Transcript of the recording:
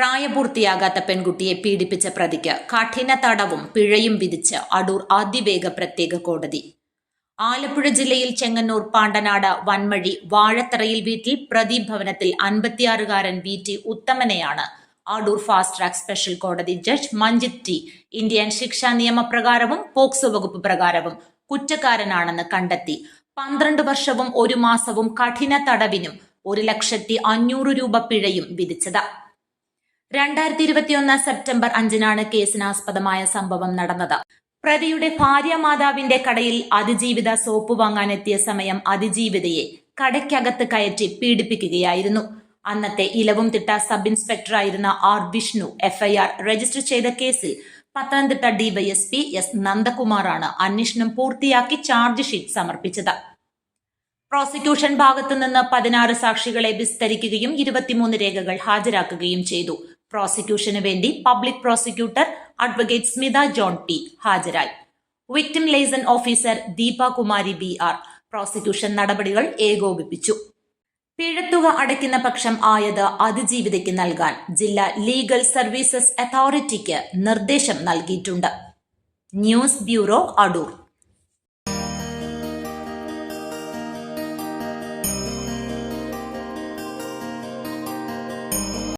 പ്രായപൂർത്തിയാകാത്ത പെൺകുട്ടിയെ പീഡിപ്പിച്ച പ്രതിക്ക് കഠിന തടവും പിഴയും വിധിച്ച് അടൂർ അതിവേഗ പ്രത്യേക കോടതി. ആലപ്പുഴ ജില്ലയിൽ ചെങ്ങന്നൂർ പാണ്ടനാട് വൻമഴി വാഴത്തറയിൽ വീട്ടിൽ പ്രദീപ് ഭവനത്തിൽ അൻപത്തിയാറുകാരൻ വി. ടി. ഉത്തമനെയാണ് അടൂർ ഫാസ്റ്റ് ട്രാക്ക് സ്പെഷ്യൽ കോടതി ജഡ്ജ് മഞ്ജിത് ടി. ഇന്ത്യൻ ശിക്ഷാ നിയമപ്രകാരവും പോക്സോ വകുപ്പ് പ്രകാരവും കുറ്റക്കാരനാണെന്ന് കണ്ടെത്തി. പന്ത്രണ്ട് വർഷവും ഒരു മാസവും കഠിന തടവിനും ഒരു ലക്ഷത്തി അഞ്ഞൂറ് രൂപ പിഴയും വിധിച്ചത്. രണ്ടായിരത്തി ഇരുപത്തിയൊന്ന് സെപ്റ്റംബർ അഞ്ചിനാണ് കേസിനാസ്പദമായ സംഭവം നടന്നത്. പ്രതിയുടെ ഭാര്യ മാതാവിന്റെ കടയിൽ അതിജീവിത സോപ്പ് വാങ്ങാനെത്തിയ സമയം അതിജീവിതയെ കടയ്ക്കകത്ത് കയറ്റി പീഡിപ്പിക്കുകയായിരുന്നു. അന്നത്തെ ഇലവും തിട്ട സബ് ഇൻസ്പെക്ടറായിരുന്ന ആർ വിഷ്ണു എഫ്ഐആർ രജിസ്റ്റർ ചെയ്ത കേസിൽ പത്തനംതിട്ട ഡിവൈഎസ്പി എസ് നന്ദകുമാറാണ് അന്വേഷണം പൂർത്തിയാക്കി ചാർജ് ഷീറ്റ് സമർപ്പിച്ചത്. പ്രോസിക്യൂഷൻ ഭാഗത്തുനിന്ന് പതിനാറ് സാക്ഷികളെ വിസ്തരിക്കുകയും ഇരുപത്തിമൂന്ന് രേഖകൾ ഹാജരാക്കുകയും ചെയ്തു. പ്രോസിക്യൂഷന് വേണ്ടി public prosecutor advocate Smitha John P ഹാജരായി. Victim liaison officer Deepa Kumari B R prosecution നടപടികൾ ഏകോപിപ്പിച്ചു. പിഴത്തുക അടയ്ക്കുന്ന പക്ഷം ആയത് അതിജീവിതയ്ക്ക് നൽകാൻ ജില്ലാ ലീഗൽ സർവീസസ് അതോറിറ്റിക്ക് നിർദ്ദേശം നൽകിയിട്ടുണ്ട്. News bureau Adoor.